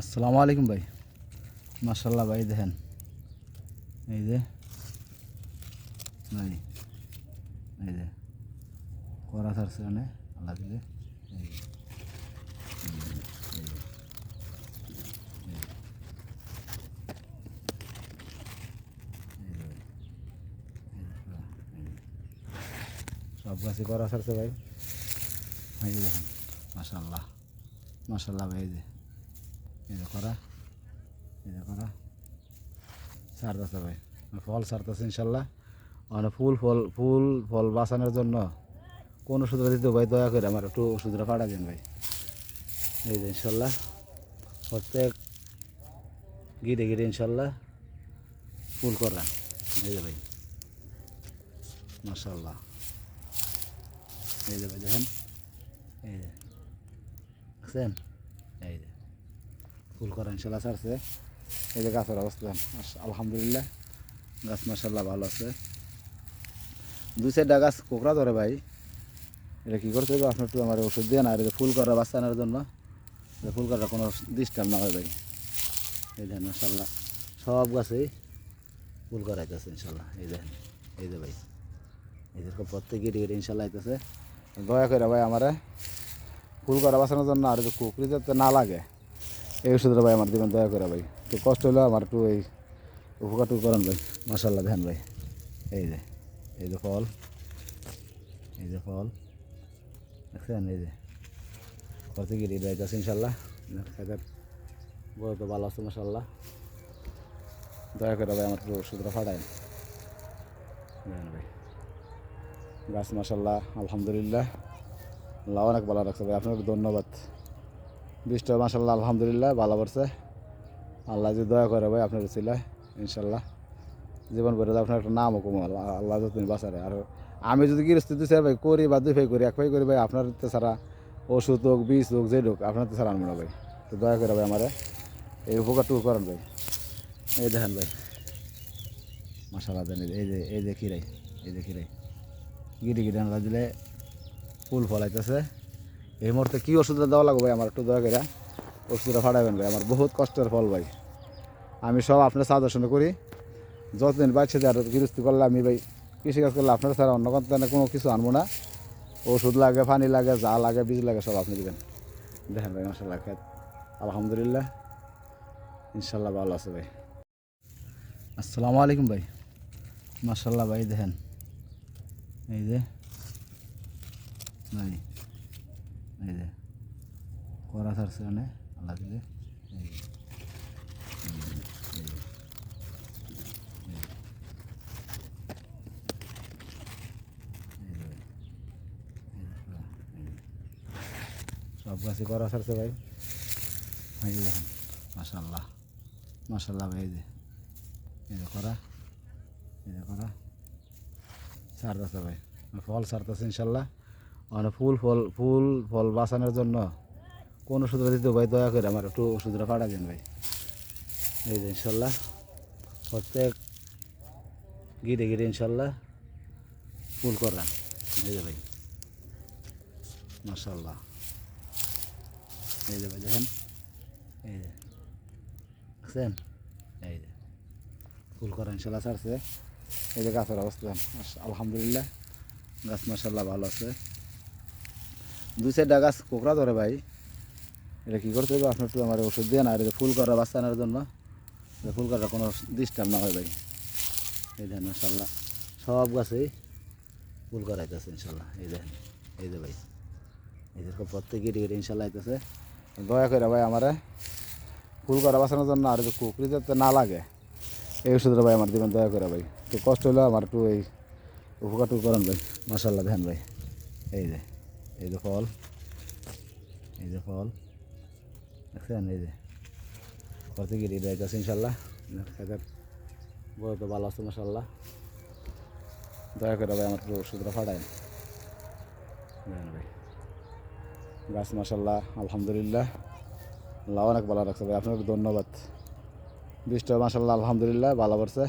আসসালামু আলাইকুম ভাই। মার্শাল্লাহ ভাই, দেখেন। এই যে ভাই এই যে করা থাকছে মানে আল্লাহ দিলে। সব গাছই করা থাকছে ভাই। এই দেখেন মাশাল্লাহ মাশাল্লাহ ভাই যে। এই করা এই করা। সারতেছে ভাই, ফল সারতেছে ইনশাল্লাহ। মানে ফুল ফল ফুল ফল বাঁচানোর জন্য কোন ওষুধ দিতে ভাই, দয়া করে আমার একটু ওষুধটা পাঠা দেন ভাই। এই যে ইনশাল্লাহ, প্রত্যেক গিরে গিরে ইনশাল্লাহ ফুল করা। এই যে ভাই, মাশাল্লাহ। এই যে ভাই, দেখেন। এই যে, দেখছেন? এই যে। ফুল করা ইনশাল্লাহ ছাড়ছে। এই যে গাছের অবস্থা আলহামদুলিল্লাহ, গাছ মাসাল্লাহ ভালো আছে। দু চারটা গাছ কোকড়া ধরে ভাই। এটা কী করতে হবে? আপনার একটু আমার ওষুধ দিয়ে না আর ফুল করা বাচ্চানোর জন্য। ফুল করা কোনো ডিস্টার্ব না হয় ভাই। এই দেখেন মাসাল্লাহ সব গাছেই ফুল করা আইতেছে ইনশাল্লাহ এই দেখেন, এই যে ভাই যে প্রত্যেক গিয়ে গিয়ে ইনশাল্লাহ আইতেছে। দয়া করে ভাই আমারে ফুল করা বাঁচানোর জন্য আর কুকরি যাতে না লাগে এই ওষুধটা ভাই আমার দিবেন দয়া করে ভাই। তো কষ্ট হলো আমার একটু এই উপকারটুকু করেন ভাই। মাসাল্লাহ ধ্যান ভাই। এই যে এই যে ফল। এই যে ফল। দেখছেন? এই যে। করতে গিয়ে রেডি হইতেছে ইনশাল্লাহ বড় তো ভালো আছে মাসাল্লাহ দয়া করে ভাই আমার একটু ওষুধটা ফাটায় ভাই। গাছ মাসাল্লাহ আলহামদুলিল্লাহ। আল্লাহ অনেক ভালো রাখছে ভাই। আপনাকে ধন্যবাদ। বৃষ্টি মাসাল্লাহ আলহামদুলিল্লাহ ভালো পড়ছে আল্লাহ যদি দয়া করে ভাই আপনার ছিলায় ইনশাল্লাহ জীবন দাও, আপনার একটা নামও কমো আল্লাহ আল্লাহ তুমি বাঁচারে। আর আমি যদি গৃহস্থ দুই চার ভাই করি বা দুই ভাই করি এক ভাই করি ভাই আপনার তো ছাড়া ওষুধ হোক বীজ হোক যে হোক আপনার তো ছাড়া আনব না ভাই। তো দয়া করে ভাই আমারে এই উপকারটুকু করেন ভাই। এই দেখেন ভাই মশালা দেন এই যে এই যে খিরাই এই যে খিরাই গিরি গিরি আনলা দিলে ফুল ফলাইতেছে। এই মুহূর্তে কী ওষুধটা দেওয়া লাগবে ভাই? আমার একটু দয়া করে। ওষুধটা ফাটাবেন ভাই। আমার বহুত কষ্টের ফল ভাই। আমি সব আপনার সাজেশনে করি। যতদিন বাড়ছে আর গৃহস্থী করলে আমি ভাই কৃষিকাজ করলে আপনার ছাড়া অন্য কোনো কোনো কিছু আনব না। ওষুধ লাগে, পানি লাগে, যা লাগে, বীজ লাগে, সব আপনি দেবেন। দেখেন ভাই মাসাল্লাহ খেত। আলহামদুলিল্লাহ। ইনশাল্লাহ ভালো আছে ভাই। আসসালামু আলাইকুম ভাই। মাসাল্লাহ ভাই, দেখেন। এই যে, ভাই এই যে, করা থাকছে মানে আল্লাহ দিলে। সব গাছই করা থাকছে ভাই। এই যে দেখেন মাসাল্লাহ মাসাল্লাহ ভাই, এই যে এই যে করা, এই যে করা। সারতেছে ভাই, ফল সারতেছে ইনশাল্লাহ মানে ফুল ফল ফুল ফল বাঁচানোর জন্য কোন ওষুধ দিতে ভাই? দয়া করে আমার একটু ওষুধটা পাঠা দিন ভাই। এই যে ইনশাল্লাহ প্রত্যেক গিরে গিরে ইনশাল্লাহ ফুল করা। এই যে ভাই। মাশাল্লাহ। এই যে ভাই দেখেন। এই যে। দেখছেন? এই যে। ফুল করা ইনশাল্লাহ ছাড়ছে। এই যে গাছের অবস্থা। আলহামদুলিল্লাহ। গাছ মাসাল্লাহ ভালো আছে। দুই চারটা গাছ কোকড়া ধরে ভাই। এটা কী করতে হবে? আপনার তো আমার ওষুধ দিয়ে না। আর ফুল করা বাঁচানোর জন্য। ফুল করা কোনো ডিস্টার্ব না হয় ভাই। এই দেখেন মাসাল্লাহ সব গাছেই ফুল করা আইতেছে ইনশাল্লাহ এই দেখেন, এই যে ভাই। যে প্রত্যেক গিরি গিরি ইনশাল্লাহ আইতেছে। দয়া করে ভাই আমারে ফুল করা বাঁচানোর জন্য আর কুকরি যাতে না লাগে, এই ওষুধটা ভাই আমার দিবেন, দয়া করে ভাই। তো কষ্ট হলেও আমার একটু এই উপকারটুকু করেন ভাই। মাসাল্লাহ দেখেন ভাই। এই যে। এই যে ফল। এই যে ফল। দেখছেন? এই যে। করতে গিয়ে রেডি হইতেছে ইনশাল্লাহ। বড় তো ভালো আছে মাসাল্লাহ দয়া করে ভাই আমার একটু ওষুধটা ফাটায় ভাই। গাছ মাসাল্লাহ আলহামদুলিল্লাহ। আল্লাহ অনেক ভালো রাখছে ভাই। আপনাকে ধন্যবাদ। বৃষ্টি মাসাল্লাহ আলহামদুলিল্লাহ, ভালো পড়ছে।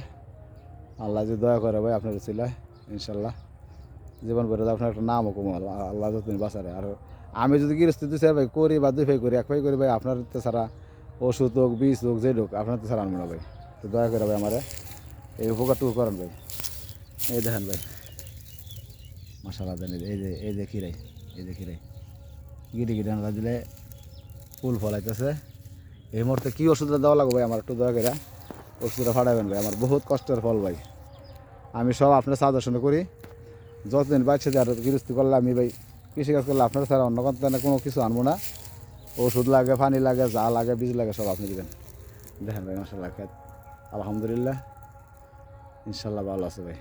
আল্লাহ যদি দয়া করে ভাই আপনার ছিল ইনশাল্লাহ। জীবন দাও, আপনার একটা নামও কমো আল্লাহ তুমি বাঁচারে। আর আমি যদি গৃহস্থ দুই চার ভাই করি বা দুই ভাই করি এক ভাই করি ভাই আপনার তো ছাড়া ওষুধ হোক বীজ হোক যে হোক আপনার তো ছাড় আনব না ভাই। তো দয়া করে ভাই আমারে এই উপকারটুকু করেন ভাই। এই দেখেন ভাই। মশালা দেন এই যে- এই যে খিরাই এই যে খিরাই গিরি গিরি আনলা দিলে ফুল ফলাইতেছে। এই মুহূর্তে কী ওষুধটা দেওয়া লাগবে ভাই আমার একটু দয়া করে? ওষুধটা ফাটাবেন ভাই আমার বহুত কষ্টের ফল ভাই। আমি সব আপনার সাজেশন করি। যতদিন বাচ্চা আর গৃহস্থী করলে আমি ভাই কৃষিকাজ করলে আপনার ছাড়া অন্য কোনো কোনো কিছু আনব না। ওষুধ লাগে, পানি লাগে, যা লাগে, বীজ লাগে, সব আপনি দেবেন। দেখেন ভাই মাসাল্লাহ আলহামদুলিল্লাহ ইনশাল্লাহ ভালো আছে ভাই।